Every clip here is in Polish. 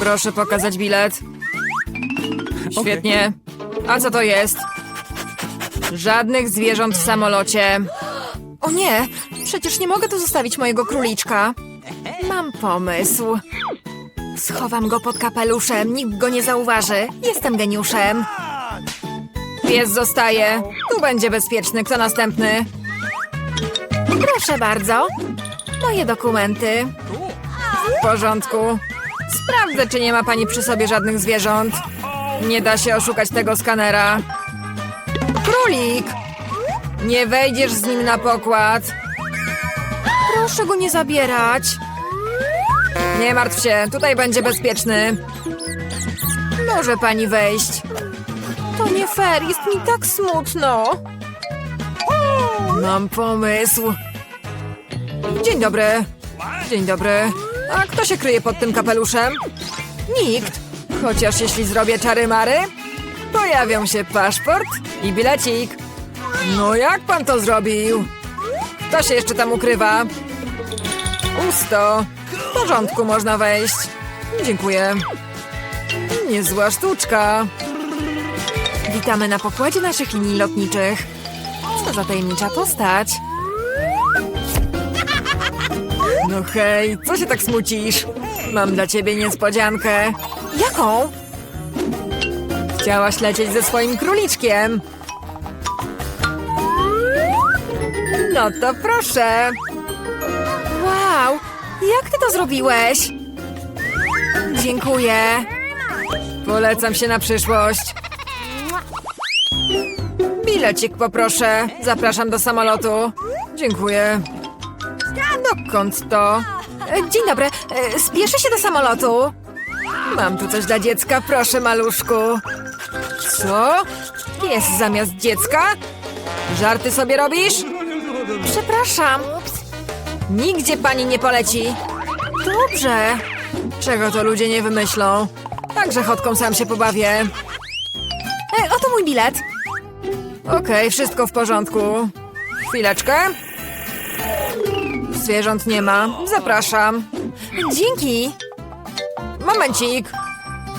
Proszę pokazać bilet. Świetnie. A co to jest? Żadnych zwierząt w samolocie. O nie, przecież nie mogę tu zostawić mojego króliczka. Mam pomysł. Schowam go pod kapeluszem, nikt go nie zauważy. Jestem geniuszem. Pies zostaje. Tu będzie bezpieczny. Kto następny? Proszę bardzo. Moje dokumenty. W porządku. Sprawdzę, czy nie ma pani przy sobie żadnych zwierząt. Nie da się oszukać tego skanera. Królik! Nie wejdziesz z nim na pokład. Proszę go nie zabierać. Nie martw się, tutaj będzie bezpieczny. Może pani wejść. To nie fair, jest mi tak smutno. Mam pomysł. Dzień dobry. Dzień dobry. A kto się kryje pod tym kapeluszem? Nikt. Chociaż jeśli zrobię czary mary, pojawią się paszport i bilecik. No jak pan to zrobił? Kto się jeszcze tam ukrywa? Pusto. W porządku, można wejść. Dziękuję. Niezła sztuczka. Witamy na pokładzie naszych linii lotniczych. Co za tajemnicza postać? No hej, co się tak smucisz? Mam dla ciebie niespodziankę. Jaką? Chciałaś lecieć ze swoim króliczkiem. No to proszę. Wow, jak ty to zrobiłeś? Dziękuję. Polecam się na przyszłość. Bilecik poproszę. Zapraszam do samolotu. Dziękuję. Dokąd to? E, Dzień dobry. E, Spieszę się do samolotu. Mam tu coś dla dziecka, proszę, maluszku. Co? Pies zamiast dziecka? Żarty sobie robisz? Przepraszam. Nigdzie pani nie poleci. Dobrze. Czego to ludzie nie wymyślą? Także chodką sam się pobawię. E, oto mój bilet. Okej, wszystko w porządku. Chwileczkę. Zwierząt nie ma. Zapraszam. Dzięki. Momencik.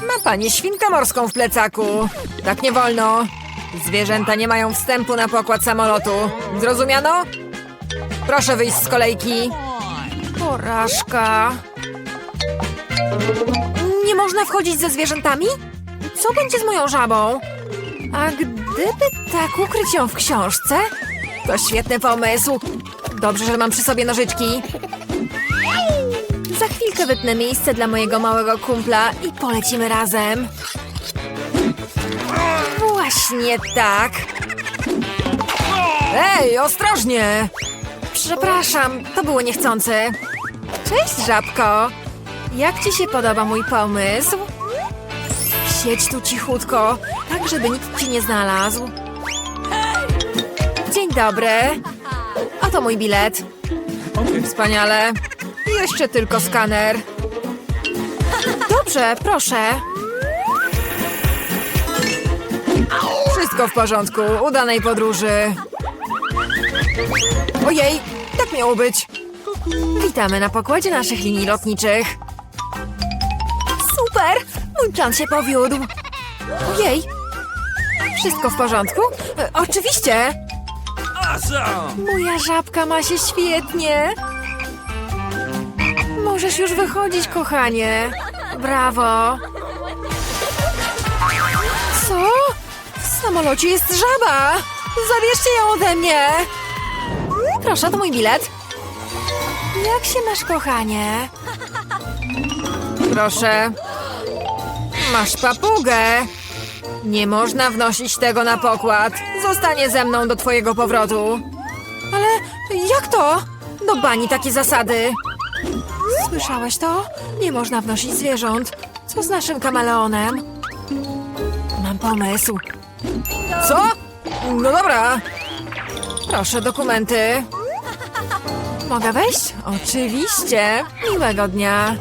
Ma pani świnkę morską w plecaku. Tak nie wolno. Zwierzęta nie mają wstępu na pokład samolotu. Zrozumiano? Proszę wyjść z kolejki. Porażka. Nie można wchodzić ze zwierzętami? Co będzie z moją żabą? A gdyby tak ukryć ją w książce? To świetny pomysł. Dobrze, że mam przy sobie nożyczki. Za chwilkę wytnę miejsce dla mojego małego kumpla i polecimy razem. Właśnie tak. Ej, ostrożnie! Przepraszam, to było niechcące. Cześć, żabko. Jak ci się podoba mój pomysł? Siedź tu cichutko, tak żeby nikt ci nie znalazł. Dzień dobry. Oto mój bilet. Wspaniale. Jeszcze tylko skaner. Dobrze, proszę. Wszystko w porządku. Udanej podróży. Ojej, tak miało być. Witamy na pokładzie naszych linii lotniczych. Super! Mój plan się powiódł. Ojej. Wszystko w porządku? E, oczywiście. Moja żabka ma się świetnie. Możesz już wychodzić, kochanie. Brawo. Co? W samolocie jest żaba. Zabierzcie ją ode mnie. Proszę, to mój bilet. Jak się masz, kochanie? Proszę. Masz papugę. Nie można wnosić tego na pokład. Zostanie ze mną do twojego powrotu. Ale jak to? Do bani takie zasady. Słyszałeś to? Nie można wnosić zwierząt. Co z naszym kameleonem? Mam pomysł. Co? No dobra. Proszę dokumenty. Mogę wejść? Oczywiście. Miłego dnia.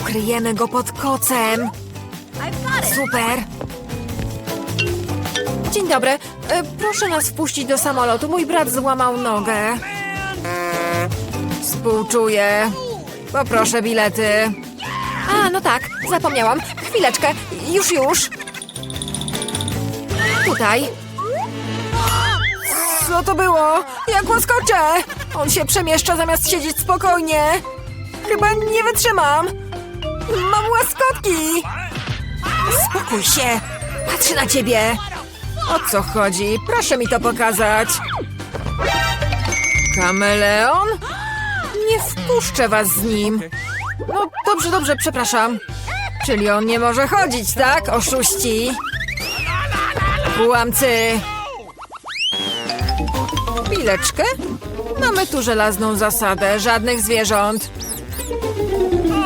Ukryjemy go pod kocem. Super. Dzień dobry. E, Proszę nas wpuścić do samolotu. Mój brat złamał nogę. Współczuję. Poproszę bilety. A, no tak, zapomniałam. Chwileczkę, już, już. Tutaj. Co to było? Jak łaskocze! On się przemieszcza zamiast siedzieć spokojnie. Chyba nie wytrzymam. Mam łaskotki. Spokój się. Patrzę na ciebie. O co chodzi? Proszę mi to pokazać. Kameleon? Nie wpuszczę was z nim. No dobrze, dobrze, przepraszam. Czyli on nie może chodzić, tak? Oszuści. Łamcy. Chwileczkę. Mamy tu żelazną zasadę. Żadnych zwierząt.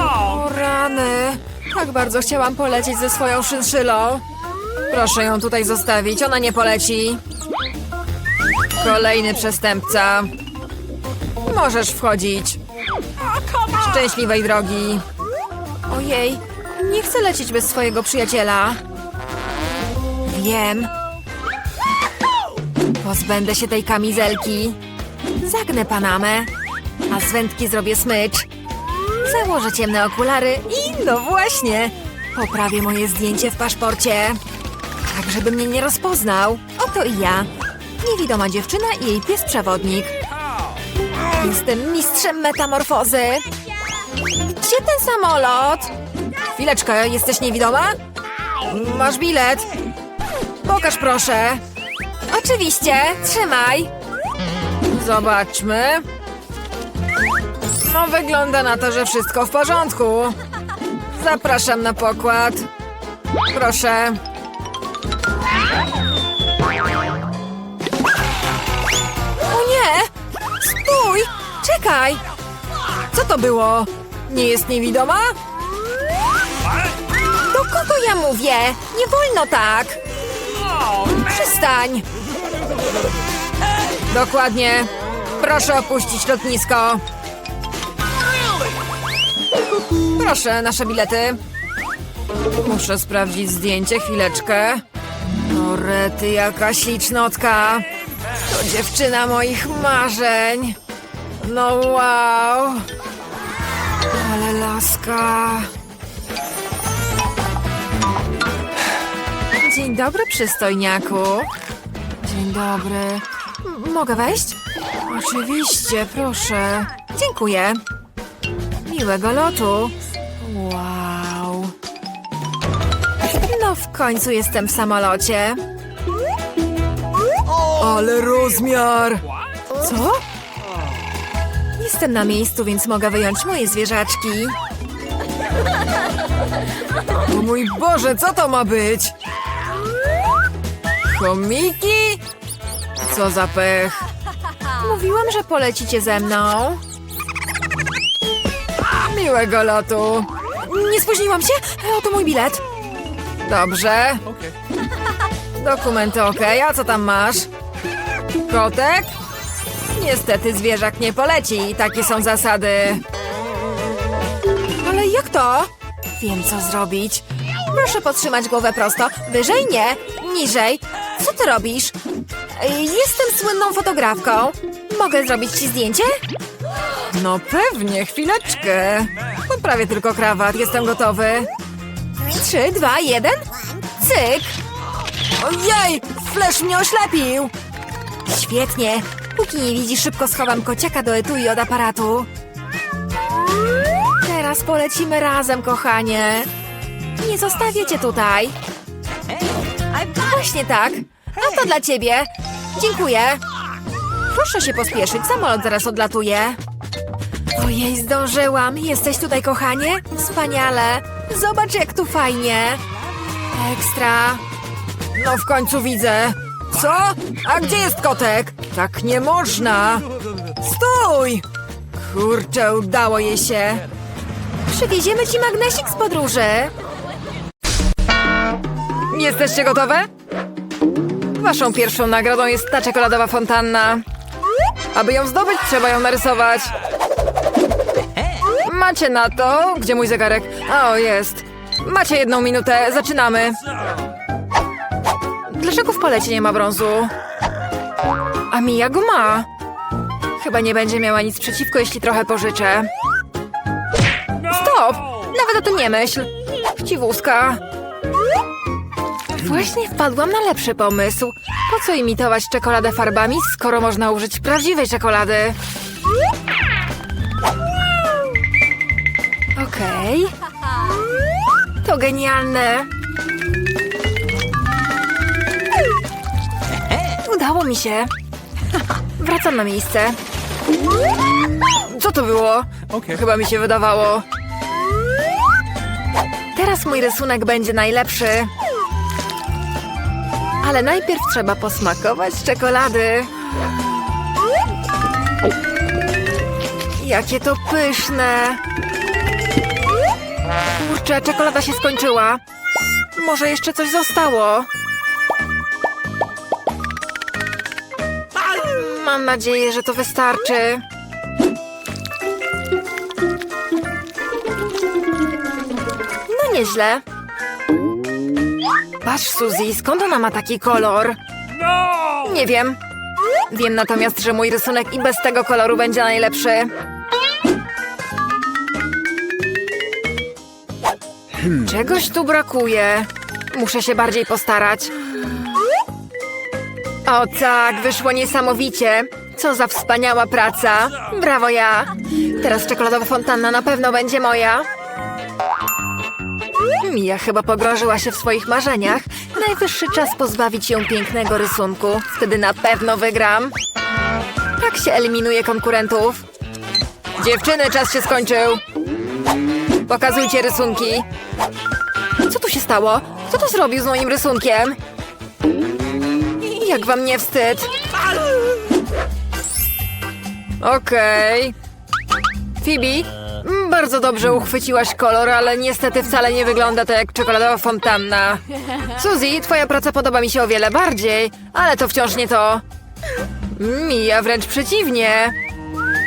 O rany. Tak bardzo chciałam polecieć ze swoją szynszylą. Proszę ją tutaj zostawić. Ona nie poleci. Kolejny przestępca. Możesz wchodzić. Szczęśliwej drogi. Ojej, nie chcę lecieć bez swojego przyjaciela. Wiem. Pozbędę się tej kamizelki. Zagnę Panamę, a z wędki zrobię smycz. Założę ciemne okulary i no właśnie, poprawię moje zdjęcie w paszporcie. Tak, żeby mnie nie rozpoznał. Oto i ja. Niewidoma dziewczyna i jej pies przewodnik. Jestem mistrzem metamorfozy. Gdzie ten samolot? Chwileczkę, jesteś niewidoma? Masz bilet. Pokaż proszę. Oczywiście, trzymaj. Zobaczmy. No, wygląda na to, że wszystko w porządku. Zapraszam na pokład. Proszę. O nie! Stój! Czekaj! Co to było? Nie jest niewidoma? Do kogo ja mówię? Nie wolno tak! Przestań! Dokładnie. Proszę opuścić lotnisko. Proszę, nasze bilety. Muszę sprawdzić zdjęcie, chwileczkę. O jaka ślicznotka. To dziewczyna moich marzeń. No wow. Ale laska. Dzień dobry, przystojniaku. Dzień dobry. M- mogę wejść? Oczywiście, proszę. Dziękuję. Miłego lotu. Wow. No w końcu jestem w samolocie. Ale rozmiar! Co? Jestem na miejscu, więc mogę wyjąć moje zwierzaczki. O mój Boże, co to ma być? Chomiki? Co za pech. Mówiłam, że polecicie ze mną. Miłego lotu. Nie spóźniłam się? Oto mój bilet. Dobrze. Dokumenty ok, a co tam masz? Kotek? Niestety zwierzak nie poleci, takie są zasady. Ale jak to? Wiem, co zrobić. Proszę podtrzymać głowę prosto. Wyżej nie, niżej. Co ty robisz? Ej, Jestem słynną fotografką. Mogę zrobić ci zdjęcie? No pewnie, chwileczkę. Poprawię tylko krawat, jestem gotowy. Trzy, dwa, jeden. Cyk! Ojej! Flash mnie oślepił! Świetnie! Póki nie widzi, szybko schowam kociaka do etui od aparatu. Teraz polecimy razem, kochanie. Nie zostawię cię tutaj. Właśnie tak. A to dla ciebie. Dziękuję. Proszę się pospieszyć, samolot zaraz odlatuje. Ojej, zdążyłam. Jesteś tutaj, kochanie? Wspaniale. Zobacz, jak tu fajnie. Ekstra. No w końcu widzę. Co? A gdzie jest kotek? Tak nie można. Stój! Kurczę, udało jej się. Przywieziemy ci magnesik z podróży. Jesteście gotowe? Waszą pierwszą nagrodą jest ta czekoladowa fontanna. Aby ją zdobyć, trzeba ją narysować. Macie na to... Gdzie mój zegarek? O, jest. Macie jedną minutę, zaczynamy. Dlaczego w palecie nie ma brązu? A Mia go ma. Chyba nie będzie miała nic przeciwko, jeśli trochę pożyczę. Stop! Nawet o tym nie myśl. Chciwuska. Właśnie wpadłam na lepszy pomysł. Po co imitować czekoladę farbami, skoro można użyć prawdziwej czekolady? Okej. To genialne. Udało mi się. Wracam na miejsce. Co to było? Okej. Chyba mi się wydawało. Teraz mój rysunek będzie najlepszy. Ale najpierw trzeba posmakować czekolady. Jakie to pyszne. Kurczę, czekolada się skończyła. Może jeszcze coś zostało. Mam nadzieję, że to wystarczy. No nieźle. Patrz, Suzy, skąd ona ma taki kolor? Nie wiem. Wiem natomiast, że mój rysunek i bez tego koloru będzie najlepszy. Czegoś tu brakuje. Muszę się bardziej postarać. O tak, wyszło niesamowicie. Co za wspaniała praca. Brawo ja. Teraz czekoladowa fontanna na pewno będzie moja. Mia chyba pogrążyła się w swoich marzeniach. Najwyższy czas pozbawić ją pięknego rysunku. Wtedy na pewno wygram. Tak się eliminuje konkurentów. Dziewczyny, czas się skończył. Pokazujcie rysunki. Co tu się stało? Kto to zrobił z moim rysunkiem? Jak wam nie wstyd? Okej. Phoebe, mm, bardzo dobrze uchwyciłaś kolor, ale niestety wcale nie wygląda to jak czekoladowa fontanna. Suzy, twoja praca podoba mi się o wiele bardziej, ale to wciąż nie to. Mija wręcz przeciwnie.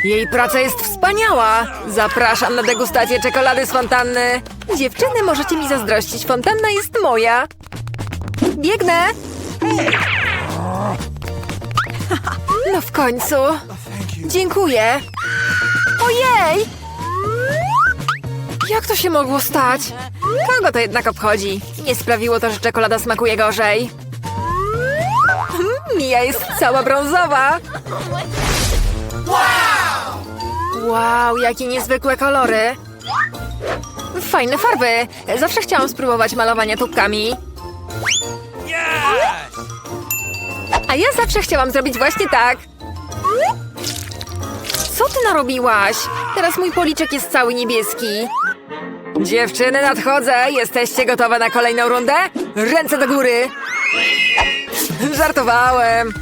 Jej praca jest wspaniała. Zapraszam na degustację czekolady z fontanny. Dziewczyny, możecie mi zazdrościć, fontanna jest moja. Biegnę. No w końcu. Dziękuję. Ojej! Jak to się mogło stać? Kogo to jednak obchodzi? Nie sprawiło to, że czekolada smakuje gorzej. Mm, Mia jest cała brązowa. Wow, jakie niezwykłe kolory. Fajne farby. Zawsze chciałam spróbować malowania tubkami. A ja zawsze chciałam zrobić właśnie tak. Co ty narobiłaś? Teraz mój policzek jest cały niebieski. Dziewczyny, nadchodzę. Jesteście gotowe na kolejną rundę? Ręce do góry. Żartowałem.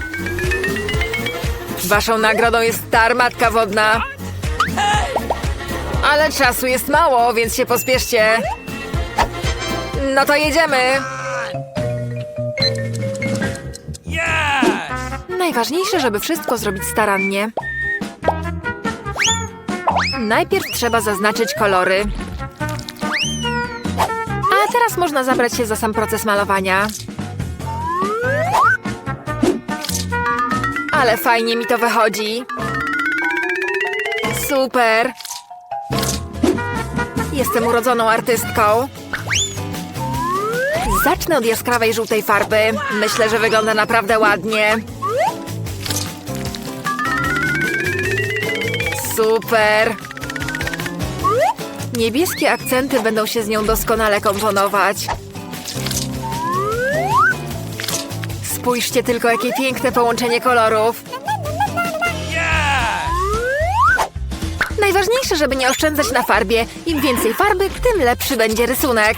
Waszą nagrodą jest ta armatka wodna. Ale czasu jest mało, więc się pospieszcie. No to jedziemy. Najważniejsze, żeby wszystko zrobić starannie. Najpierw trzeba zaznaczyć kolory. A teraz można zabrać się za sam proces malowania. Ale fajnie mi to wychodzi. Super. Jestem urodzoną artystką. Zacznę od jaskrawej żółtej farby. Myślę, że wygląda naprawdę ładnie. Super! Niebieskie akcenty będą się z nią doskonale komponować. Spójrzcie tylko, jakie piękne połączenie kolorów. Najważniejsze, żeby nie oszczędzać na farbie. Im więcej farby, tym lepszy będzie rysunek.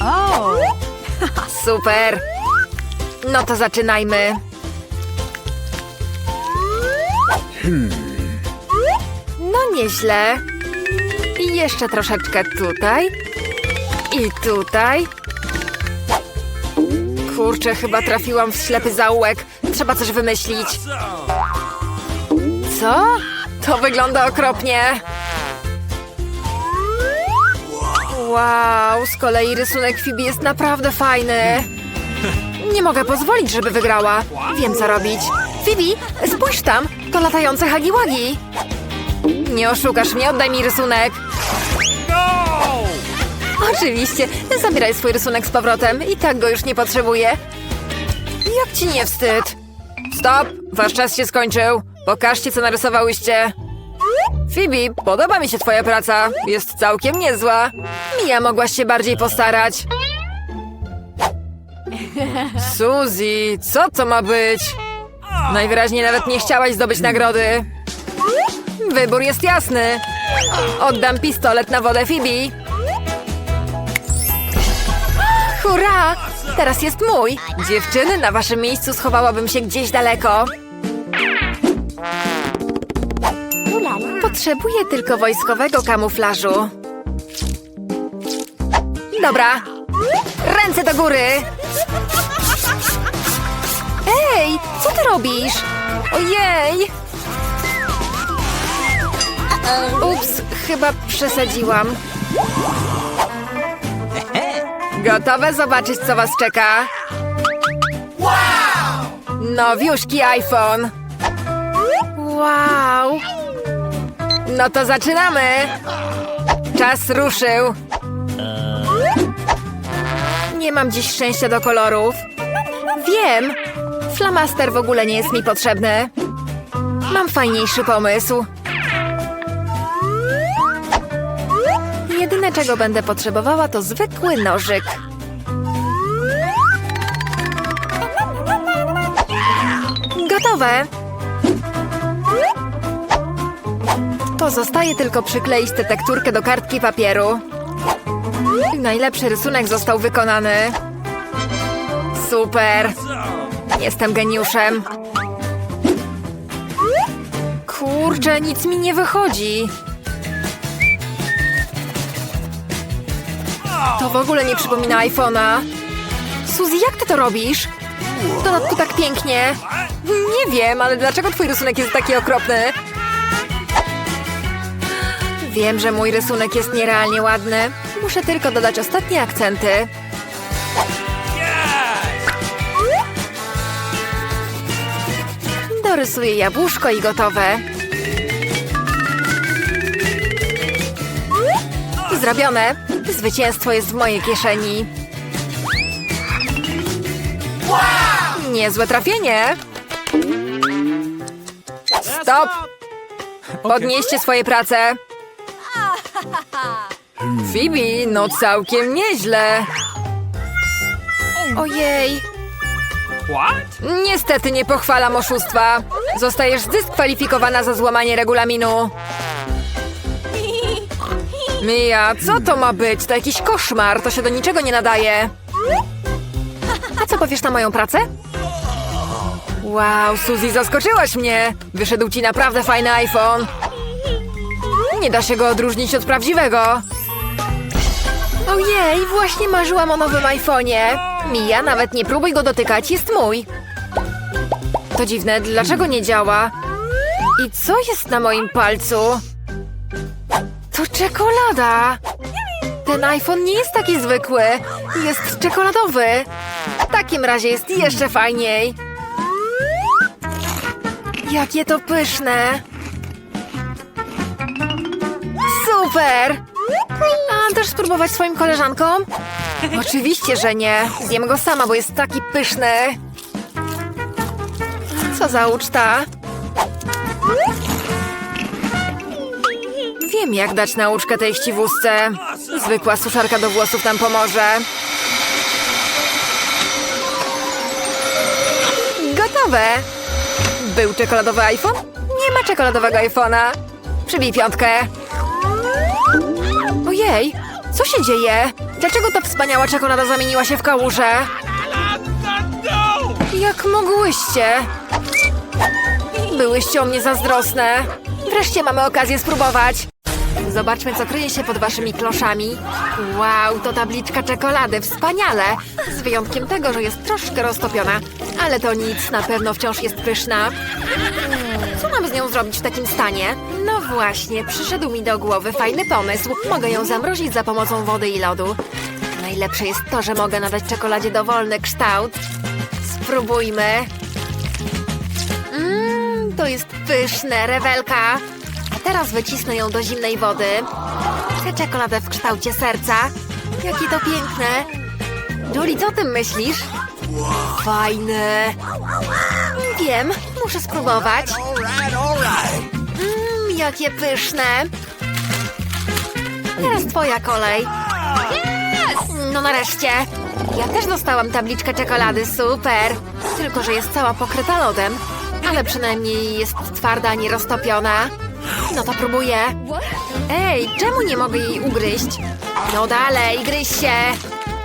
Super! No to zaczynajmy. No nieźle. I jeszcze troszeczkę tutaj. I tutaj. Kurczę, chyba trafiłam w ślepy zaułek. Trzeba coś wymyślić. Co? To wygląda okropnie. Wow, z kolei rysunek Phoebe jest naprawdę fajny. Nie mogę pozwolić, żeby wygrała. Wiem, co robić. Phoebe, spójrz tam, to latające hagiłagi. Nie oszukasz mnie, oddaj mi rysunek. Oczywiście, zabieraj swój rysunek z powrotem. I tak go już nie potrzebuję. Jak ci nie wstyd? Stop! Wasz czas się skończył. Pokażcie, co narysowałyście. Phoebe, podoba mi się twoja praca. Jest całkiem niezła. Mia, mogłaś się bardziej postarać. Suzy, co to ma być? Najwyraźniej nawet nie chciałaś zdobyć nagrody. Wybór jest jasny. Oddam pistolet na wodę Phoebe. Hurra! Teraz jest mój. Dziewczyny, na waszym miejscu schowałabym się gdzieś daleko. Potrzebuję tylko wojskowego kamuflażu. Dobra. Ręce do góry! Ej, co ty robisz? Ojej! Ups, chyba przesadziłam. Gotowe zobaczyć, co was czeka? Nowiuszki iPhone! Wow! No to zaczynamy! Czas ruszył! Nie mam dziś szczęścia do kolorów. Wiem! Flamaster w ogóle nie jest mi potrzebny. Mam fajniejszy pomysł. Jedyne, czego będę potrzebowała, to zwykły nożyk. Gotowe! Pozostaje tylko przykleić tę tekturkę do kartki papieru. Najlepszy rysunek został wykonany. Super! Jestem geniuszem. Kurczę, nic mi nie wychodzi. To w ogóle nie przypomina iPhone'a. Suzy, jak ty to robisz? W dodatku tak pięknie. Nie wiem, ale dlaczego twój rysunek jest taki okropny? Wiem, że mój rysunek jest nierealnie ładny. Muszę tylko dodać ostatnie akcenty. Dorysuję jabłuszko i gotowe. Zrobione. Zwycięstwo jest w mojej kieszeni. Niezłe trafienie. Stop! Podnieście swoje prace. Phoebe, no całkiem nieźle. Ojej. What? Niestety nie pochwalam oszustwa. Zostajesz zdyskwalifikowana za złamanie regulaminu. Mia, co to ma być? To jakiś koszmar, to się do niczego nie nadaje. A co powiesz na moją pracę? Wow, Suzy, zaskoczyłaś mnie! Wyszedł ci naprawdę fajny iPhone. Nie da się go odróżnić od prawdziwego. Ojej, właśnie marzyłam o nowym iPhone'ie. Mija, nawet nie próbuj go dotykać, jest mój. To dziwne, dlaczego nie działa? I co jest na moim palcu? To czekolada! Ten iPhone nie jest taki zwykły. Jest czekoladowy. W takim razie jest jeszcze fajniej. Jakie to pyszne! Super! A też spróbować swoim koleżankom? Oczywiście, że nie. Zjem go sama, bo jest taki pyszny. Co za uczta? Wiem, jak dać nauczkę tej chciwózce. Zwykła suszarka do włosów nam pomoże. Gotowe! Był czekoladowy iPhone? Nie ma czekoladowego iPhone'a. Przybij piątkę. Ojej, co się dzieje? Dlaczego ta wspaniała czekolada zamieniła się w kałużę? Jak mogłyście? Byłyście o mnie zazdrosne. Wreszcie mamy okazję spróbować. Zobaczmy, co kryje się pod waszymi kloszami. Wow, to tabliczka czekolady, wspaniale! Z wyjątkiem tego, że jest troszkę roztopiona. Ale to nic, na pewno wciąż jest pyszna. Mam z nią zrobić w takim stanie? No właśnie, przyszedł mi do głowy fajny pomysł. Mogę ją zamrozić za pomocą wody i lodu. Najlepsze jest to, że mogę nadać czekoladzie dowolny kształt. Spróbujmy. Mmm, to jest pyszne, rewelka. A teraz wycisnę ją do zimnej wody. Chcę czekoladę w kształcie serca. Jakie to piękne! Julie, co o tym myślisz? Fajne! Wiem, muszę spróbować. Mmm, jakie pyszne! Teraz twoja kolej. No nareszcie. Ja też dostałam tabliczkę czekolady, super. Tylko, że jest cała pokryta lodem. Ale przynajmniej jest twarda, a nie roztopiona. No to próbuję. Ej, czemu nie mogę jej ugryźć? No dalej, gryź się.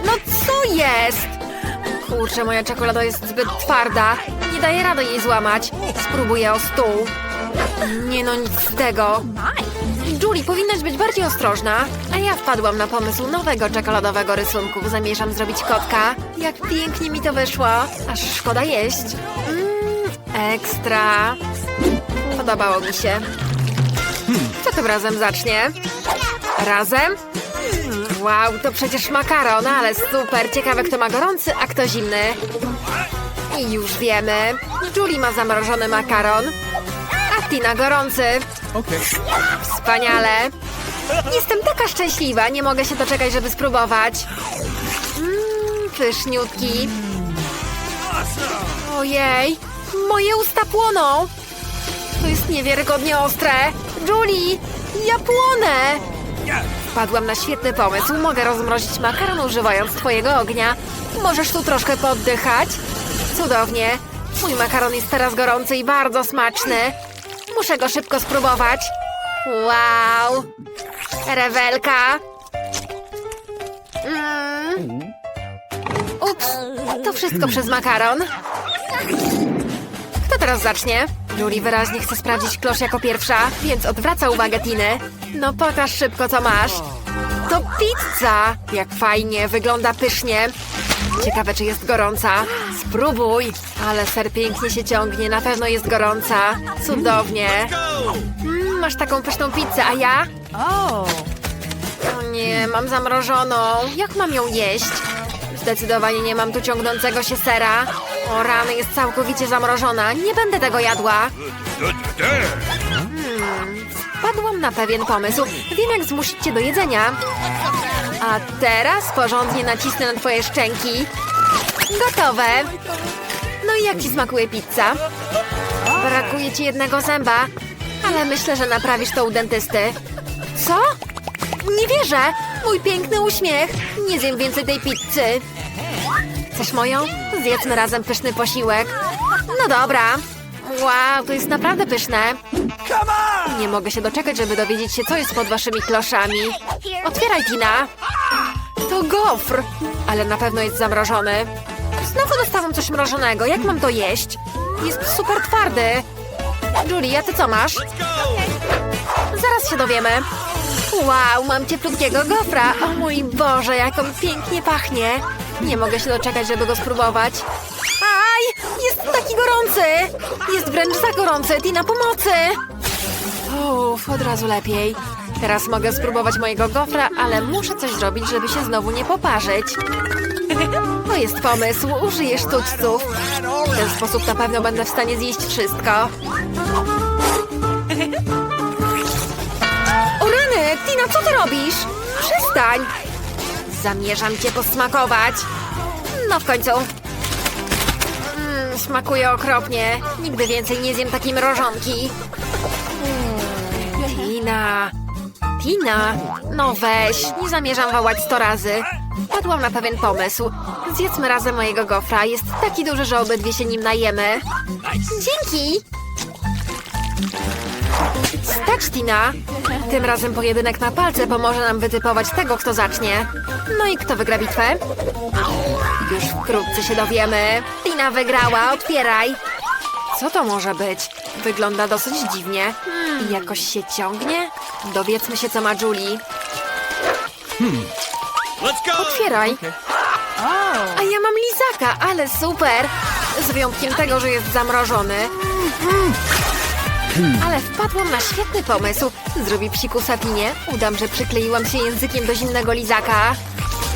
No co jest? Kurczę, moja czekolada jest zbyt twarda. Daję rady jej złamać. Spróbuję o stół. Nie no, nic z tego. Julie, powinnaś być bardziej ostrożna. A ja wpadłam na pomysł nowego czekoladowego rysunku. Zamierzam zrobić kotka. Jak pięknie mi to wyszło. Aż szkoda jeść. Mmm, ekstra. Podobało mi się. Kto tym razem zacznie? Razem? Wow, to przecież makaron, ale super. Ciekawe, kto ma gorący, a kto zimny. I już wiemy. Julie ma zamrożony makaron, a Tina gorący. Okay. Wspaniale! Jestem taka szczęśliwa, nie mogę się doczekać, żeby spróbować. Mmm, pyszniutki. Ojej, moje usta płoną. To jest niewiarygodnie ostre. Julie, ja płonę. Wpadłam na świetny pomysł. Mogę rozmrozić makaron używając twojego ognia. Możesz tu troszkę poddychać. Cudownie. Mój makaron jest teraz gorący i bardzo smaczny. Muszę go szybko spróbować. Wow! Rewelka! Mm. Ups, to wszystko przez makaron. Kto teraz zacznie? Julie wyraźnie chce sprawdzić klosz jako pierwsza, więc odwraca uwagę Tiny. No pokaż szybko, co masz. To pizza! Jak fajnie, wygląda pysznie. Ciekawe, czy jest gorąca. Spróbuj. Ale ser pięknie się ciągnie, na pewno jest gorąca. Cudownie. Mm, masz taką pyszną pizzę, a ja? O nie, mam zamrożoną. Jak mam ją jeść? Zdecydowanie nie mam tu ciągnącego się sera. O rany, jest całkowicie zamrożona. Nie będę tego jadła. Hmm, wpadłam na pewien pomysł. Wiem, jak zmusić cię do jedzenia. A teraz porządnie nacisnę na twoje szczęki. Gotowe. No i jak ci smakuje pizza? Brakuje ci jednego zęba, ale myślę, że naprawisz to u dentysty. Co? Nie wierzę! Mój piękny uśmiech! Nie zjem więcej tej pizzy. Chcesz moją? Zjedzmy razem pyszny posiłek. No dobra. Wow, to jest naprawdę pyszne. Nie mogę się doczekać, żeby dowiedzieć się, co jest pod waszymi kloszami. Otwieraj, Tina. To gofr, ale na pewno jest zamrożony. Znowu dostałam coś mrożonego. Jak mam to jeść? Jest super twardy. Julie, a ty co masz? Zaraz się dowiemy. Wow, mam cieplutkiego gofra. O mój Boże, jak on pięknie pachnie. Nie mogę się doczekać, żeby go spróbować. Taki gorący. Jest wręcz za gorący. Tina, pomocy. Uff, od razu lepiej. Teraz mogę spróbować mojego gofra, ale muszę coś zrobić, żeby się znowu nie poparzyć. To jest pomysł. Użyję sztućców. W ten sposób na pewno będę w stanie zjeść wszystko. O rany! Tina, co ty robisz? Przestań! Zamierzam cię posmakować. No w końcu. Smakuje okropnie. Nigdy więcej nie zjem takiej mrożonki. Mm, Tina. Tina. No weź, nie zamierzam wołać sto razy. Padłam na pewien pomysł. Zjedzmy razem mojego gofra. Jest taki duży, że obydwie się nim najemy. Dzięki! Stać, Tina! Tym razem pojedynek na palce pomoże nam wytypować tego, kto zacznie. No i kto wygra bitwę? Już wkrótce się dowiemy. Tina wygrała, otwieraj! Co to może być? Wygląda dosyć dziwnie. I jakoś się ciągnie? Dowiedzmy się, co ma Julie. Let's go. Otwieraj! A ja mam lizaka, ale super! Z wyjątkiem tego, że jest zamrożony. Ale wpadłam na świetny pomysł. Zrobi psikusa Tinie. Udam, że przykleiłam się językiem do zimnego lizaka.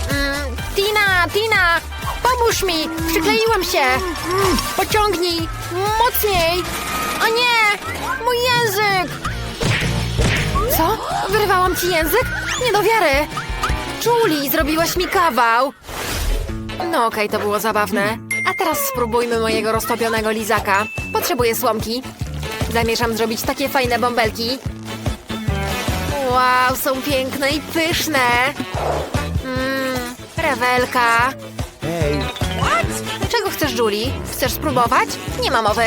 Mm, Tina, Tina! Pomóż mi! Przykleiłam się! Pociągnij! Mocniej! O nie! Mój język! Co? Wyrwałam ci język? Nie do wiary! Julie, zrobiłaś mi kawał! No okej, to było zabawne. A teraz spróbujmy mojego roztopionego lizaka. Potrzebuję słomki. Zamierzam zrobić takie fajne bąbelki. Wow, są piękne i pyszne. Mmm, rewelka. Czego chcesz, Julie? Chcesz spróbować? Nie ma mowy.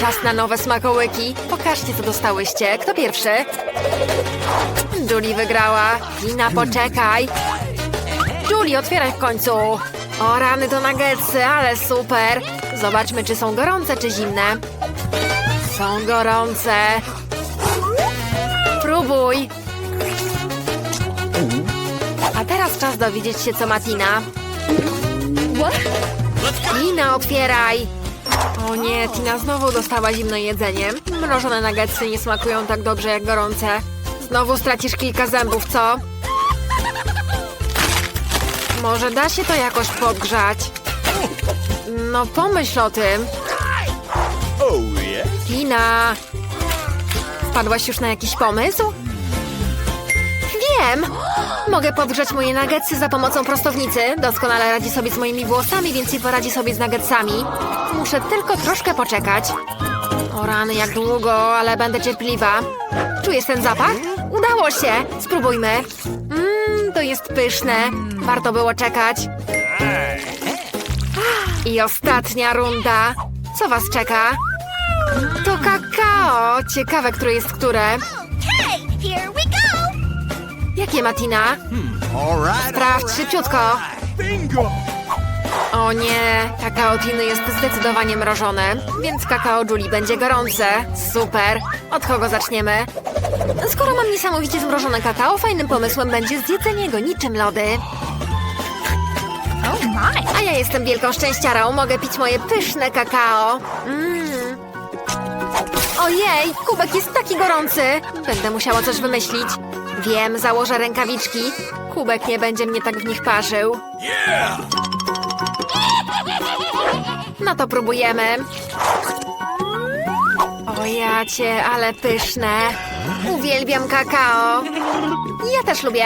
Czas na nowe smakołyki. Pokażcie, co dostałyście. Kto pierwszy? Julie wygrała. Tina, poczekaj. Julie, otwieraj w końcu. O, rany to nuggetsy, ale super. Zobaczmy, czy są gorące, czy zimne. Są gorące. Próbuj. A teraz czas dowiedzieć się, co ma Tina. Tina, otwieraj. O nie, Tina znowu dostała zimne jedzenie. Mrożone nuggetsy nie smakują tak dobrze jak gorące. Znowu stracisz kilka zębów, co? Może da się to jakoś podgrzać? No pomyśl o tym. Tina! Wpadłaś już na jakiś pomysł? Wiem! Mogę podgrzać moje nuggetsy za pomocą prostownicy. Doskonale radzi sobie z moimi włosami, więc i poradzi sobie z nuggetsami. Muszę tylko troszkę poczekać. O rany, jak długo, ale będę cierpliwa. Czujesz ten zapach? Udało się! Spróbujmy. Mmm, to jest pyszne. Warto było czekać. I ostatnia runda. Co was czeka? To kakao! Ciekawe, które jest które. Hey, here we go! Jakie Matina? All right. Sprawdź szybciutko. O nie, kakao Tiny jest zdecydowanie mrożone, więc kakao Julie będzie gorące. Super. Od kogo zaczniemy? Skoro mam niesamowicie zmrożone kakao, fajnym pomysłem będzie zjedzenie go niczym lody. Oh! A ja jestem wielką szczęściarą, mogę pić moje pyszne kakao. Mmm. Ojej, kubek jest taki gorący. Będę musiała coś wymyślić. Wiem, założę rękawiczki. Kubek nie będzie mnie tak w nich parzył. No to próbujemy. O jacie, ale pyszne. Uwielbiam kakao. Ja też lubię.